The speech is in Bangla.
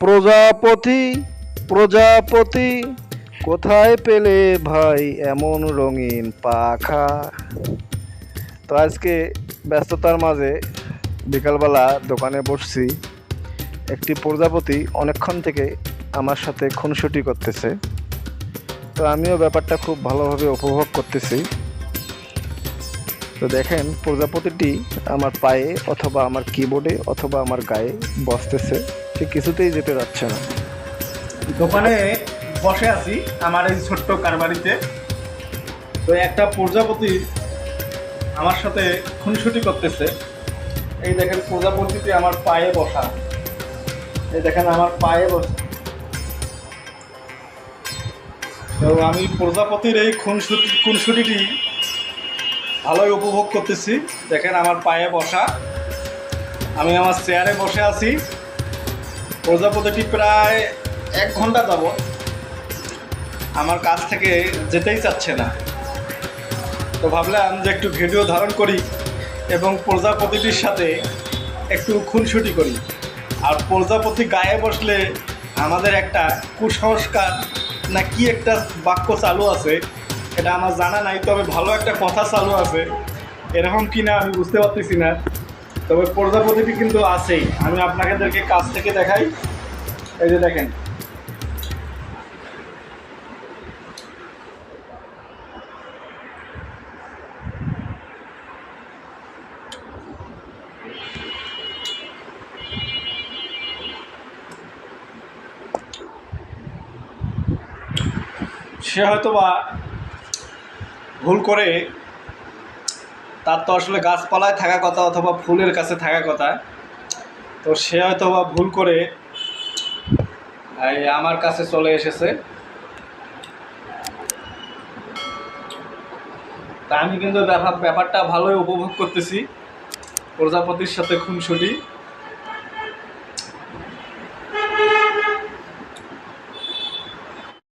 প্রজাপতি প্রজাপতি, কোথায় পেলে ভাই এমন রঙিন পাখা? তো আজকে ব্যস্ততার মাঝে বিকালবেলা দোকানে বসছি। একটি প্রজাপতি অনেকক্ষণ থেকে আমার সাথে খুনসুটি করতেছে। তো আমিও ব্যাপারটা খুব ভালোভাবে উপভোগ করতেছি। তো দেখেন, প্রজাপতিটি আমার পায়ে অথবা আমার কিবোর্ডে অথবা আমার গায়ে বসতেছে। সে কিছুতেই যেতে যাচ্ছে না। দোকানে বসে আছি আমার এই ছোট্ট কারবারিতে। তো একটা প্রজাপতি আমার সাথে খুনসুটি করতেছে। এই দেখেন, প্রজাপতিটি আমার পায়ে বসা। এই দেখেন, আমার পায়ে বসা। তো আমি প্রজাপতির এই খুনসুটি খুনসুটিটি ভালোই উপভোগ করতেছি। দেখেন, আমার পায়ে বসা। আমি আমার চেয়ারে বসে আছি। প্রজাপতিটি প্রায় এক ঘণ্টা যাব আমার কাছ থেকে যেতেই চাচ্ছে না। তো ভাবলাম যে একটু ভিডিও ধারণ করি এবং প্রজাপতিটির সাথে একটু খুনসুটি করি। আর প্রজাপতি গায়ে বসলে আমাদের একটা কুসংস্কার না কি একটা বাক্য চালু আছে, এটা আমার জানা নাই, তবে ভালো একটা কথা চালু আছে। এরকম কি না আমি বুঝতে পারতেছি না। তবে প্রজাপতিটি কিন্তু আছেই। আমি আপনাদেরকে কাছ থেকে দেখাই। এই যে দেখেন। সে হয়তো বা ভুল করে তার তো আসলে গাছপালায় থাকা কথা অথবা ফুলের কাছে থাকা কথা। তো সে হয়তো বা ভুল করে, এই আমার কাছে চলে এসেছে। তা আমি কিন্তু ব্যাপার ব্যাপারটা ভালোই উপভোগ করতেছি। প্রজাপতির সাথে খুনসুটি।